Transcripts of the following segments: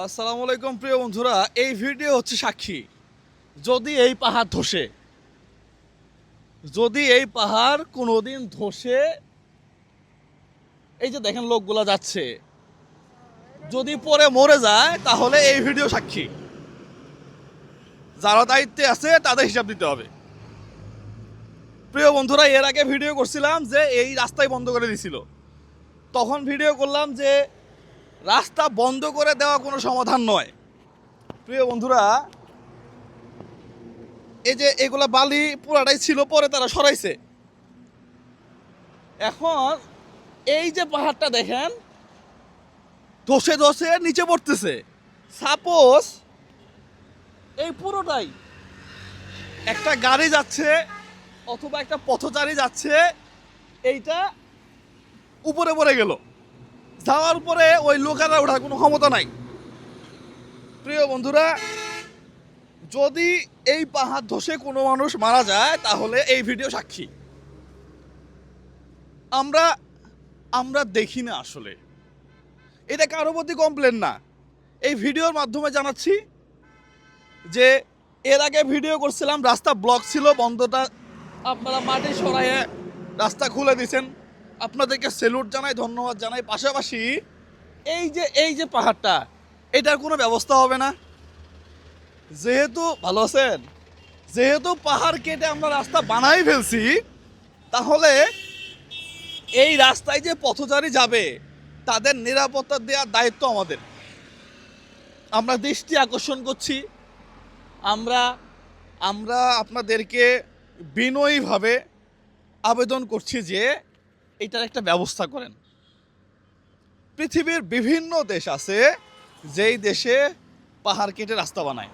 আসসালামু আলাইকুম প্রিয় বন্ধুরা, এই ভিডিও হচ্ছে সাক্ষী। যদি এই পাহাড় ধসে, যদি এই পাহাড় কোনোদিন ধসে, এই যে দেখেন লোকগুলা যাচ্ছে, যদি পরে মরে যায়, তাহলে এই ভিডিও সাক্ষী। যারা দায়িত্বে আছে, তাদের হিসাব দিতে হবে। প্রিয় বন্ধুরা, এর আগে ভিডিও করছিলাম যে এই রাস্তায় বন্ধ করে দিছিল। তখন ভিডিও করলাম যে রাস্তা বন্ধ করে দেওয়া কোনো সমাধান নয়। প্রিয় বন্ধুরা, এই যে এগুলা বালি পুরাটাই ছিল, পরে তারা সরাইছে। এখন এই যে পাহাড়টা দেখেন, ধসে ধসে নিচে পড়তেছে। সাপোজ এই পুরোটাই একটা গাড়ি যাচ্ছে অথবা একটা পথচারী যাচ্ছে, এইটা উপরে পড়ে গেল। যাওয়ার পরে ওই লোকেরা ওঠার কোনো ক্ষমতা নাই। প্রিয় বন্ধুরা, যদি এই পাহাড় ধসে কোনো মানুষ মারা যায়, তাহলে এই ভিডিও সাক্ষী। আমরা আমরা দেখি না আসলে। এটা কারও প্রতি কমপ্লেন না। এই ভিডিওর মাধ্যমে জানাচ্ছি যে, এর আগে ভিডিও করছিলাম, রাস্তা ব্লক ছিল, বন্ধটা আপনারা মাটি সরাইয়ে রাস্তা খুলে দিয়েছেন। আপনাদেরকে সেলুট জানাই, ধন্যবাদ জানাই। পাশাপাশি এই যে এই যে পাহাড়টা, এটার কোনো ব্যবস্থা হবে না। যেহেতু, ভালো আছেন? যেহেতু পাহাড় কেটে আমরা রাস্তা বানাই ফেলছি, তাহলে এই রাস্তায় যে পথচারী যাবে, তাদের নিরাপত্তা দেওয়ার দায়িত্ব আমাদের। আমরা দৃষ্টি আকর্ষণ করছি। আমরা আমরা আপনাদেরকে বিনয়ীভাবে আবেদন করছি যে এটার একটা ব্যবস্থা করেন। পৃথিবীর বিভিন্ন দেশ আছে, যেই দেশে পাহাড় কেটে রাস্তা বানায়।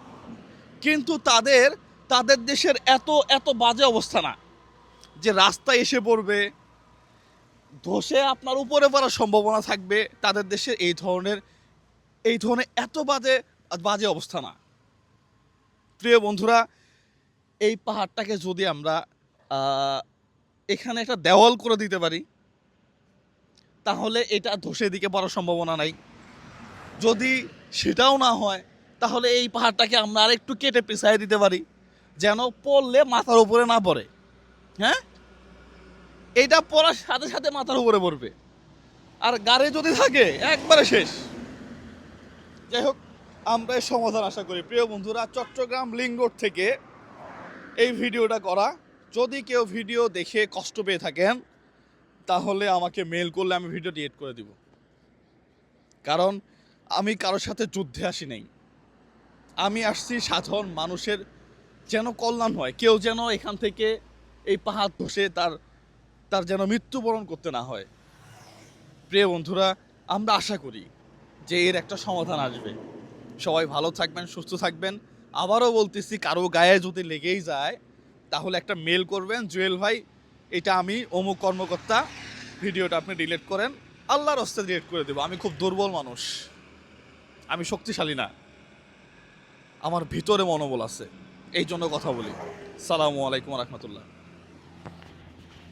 কিন্তু তাদের তাদের দেশের এত এত বাজে অবস্থা না যে রাস্তা এসে পড়বে, ধসে আপনার উপরে পড়ার সম্ভাবনা থাকবে, তাদের দেশে এই ধরনের এই ধরনের এত বাজে বাজে অবস্থা না। প্রিয় বন্ধুরা, এই পাহাড়টাকে যদি আমরা এখানে একটা দেওয়াল করে দিতে পারি তাহলে এটা ধসে দিকে পড়ার সম্ভাবনা নাই। যদি সেটাও না হয়, তাহলে এই পাহাড়টাকে আমরা আর একটু কেটে পেছায় দিতে পারি, যেন পড়লে মাথার উপরে না পড়ে। হ্যাঁ? এটা পড়ার সাথে সাথে মাথার উপরে পড়বে। আর গাড়ি যদি থাকে, একবারে শেষ। যাই হোক, আমরা সমাধান আশা করি। প্রিয় বন্ধুরা, চট্টগ্রাম লিং থেকে এই ভিডিওটা করা। যদি কেউ ভিডিও দেখে কষ্ট পেয়ে থাকেন তাহলে আমাকে মেল করলে আমি ভিডিও ডিলিট করে দিব। কারণ আমি কারোর সাথে যুদ্ধে আসি নাই। আমি আসছি সাধারণ মানুষের যেন কল্যাণ হয়, কেউ যেন এখান থেকে এই পাহাড় ধসে তার তার যেন মৃত্যুবরণ করতে না হয়। প্রিয় বন্ধুরা, আমরা আশা করি যে এর একটা সমাধান আসবে। সবাই ভালো থাকবেন, সুস্থ থাকবেন। আবারও বলতেছি, কারও গায়ে যদি লেগেই যায়, তাহলে একটা মেল করবেন। জুয়েল ভাই এটা আমি, অমুক কর্মকর্তা, ভিডিওটা আপনি ডিলেট করেন, আল্লাহর হস্তে ডিলেট করে দেবো। আমি খুব দুর্বল মানুষ। আমি শক্তিশালী না। আমার ভিতরে মনোবল আছে। এই জন্য কথা বলি। সালামু আলাইকুম রহমতুল্লাহ।